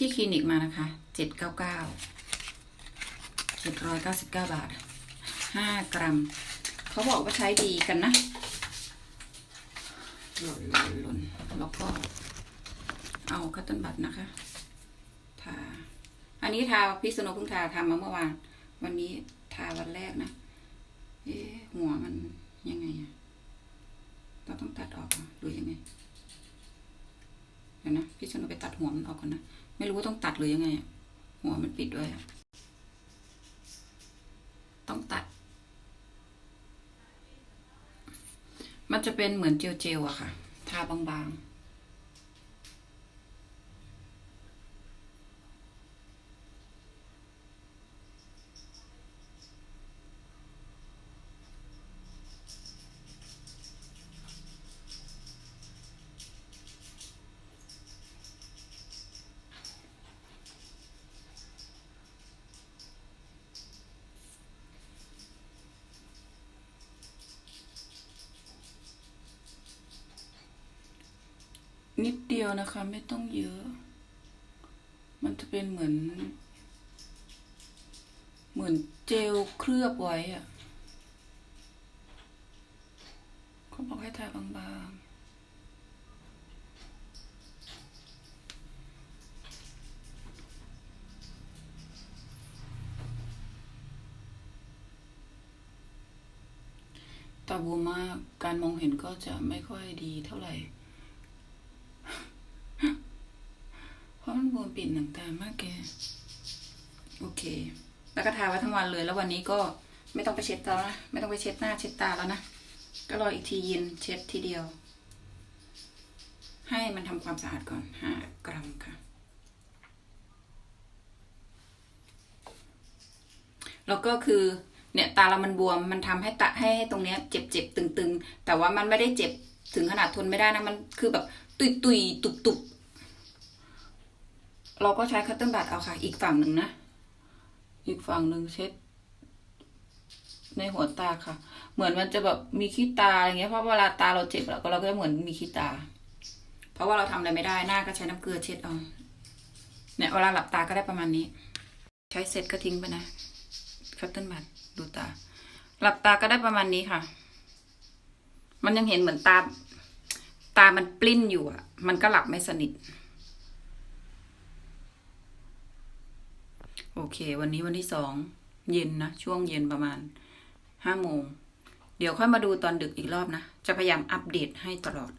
ที่คลินิกมานะคะเจ็ดเก้าเก้าเจ็ดร้อยเก้าสิบเก้าบาทห้ากรัม เขาบอกว่าใช้ดีกันนะ หล่นหล่นหล่นแล้วก็ เอาคัตเติ้ลบัตนะคะ ทา อันนี้ทาพิษณุเพิ่งทาทำมาเมื่อวาน วันนี้ทาวันแรกนะ เอ๊ะหัวมันยังไงอะเราต้องตัดออกหรือยังไง ดี๋ยวนะ พี่ชนไปตัดหัวมันออกก่อนนะ ไม่รู้ว่าต้องตัดหรือยังไง หัวมันปิดด้วยอะต้องตัด มันจะเป็นเหมือนเจลๆอะค่ะ ทาบางๆ นิดเดียวนะคะ ไม่ต้องเยอะ มันจะเป็นเหมือน เหมือนเจลเคลือบไว้อะเขาบอกให้ทาบางๆตาบวมมาก การมองเห็นก็จะไม่ค่อยดีเท่าไหร่ เพ ราะมันบวมปิดหนังตามากแก โอเค แล้วก็ทาไว้ทั้งวันเลย แล้ววันนี้ก็ไม่ต้องไปเช็ดแล้วนะ ไม่ต้องไปเช็ดหน้าเช็ดตาแล้วนะ ก็รออีกทีเย็นเช็ดทีเดียว ให้มันทำความสะอาดก่อนห้ากรัมค่ะ แล้วก็คือเนี่ยตาเรามันบวมมันทำให้ตะให้ให้ตรงเนี้ยเจ็บเจ็บตึงตึงๆ แต่ว่ามันไม่ได้เจ็บถึงขนาดทนไม่ได้นะ มันคือแบบตุยตุยตุบตุบ เราก็ใช้คัตเติ้ลบัตเอาค่ะ อีกฝั่งหนึ่งนะ อีกฝั่งหนึ่งเช็ด ในหัวตาค่ะ เหมือนมันจะแบบมีขี้ตาอย่างเงี้ยเพราะเวลาตาเราเจ็บแล้วก็เราก็เหมือนมีขี้ตา เพราะว่าเราทำอะไรไม่ได้หน้าก็ใช้น้ำเกลือเช็ดเอาเนี่ยเวลาหลับตาก็ได้ประมาณนี้ ใช้เสร็จก็ทิ้งไปนะคัตเติ้ลบัตดูตา หลับตาก็ได้ประมาณนี้ค่ะ มันยังเห็นเหมือนตา ตามันปลิ้นอยู่อะ มันก็หลับไม่สนิท โอเค วันนี้วันที่สองเย็นนะช่วงเย็นประมาณห้าโมง เดี๋ยวค่อยมาดูตอนดึกอีกรอบนะ จะพยายามอัปเดตให้ตลอด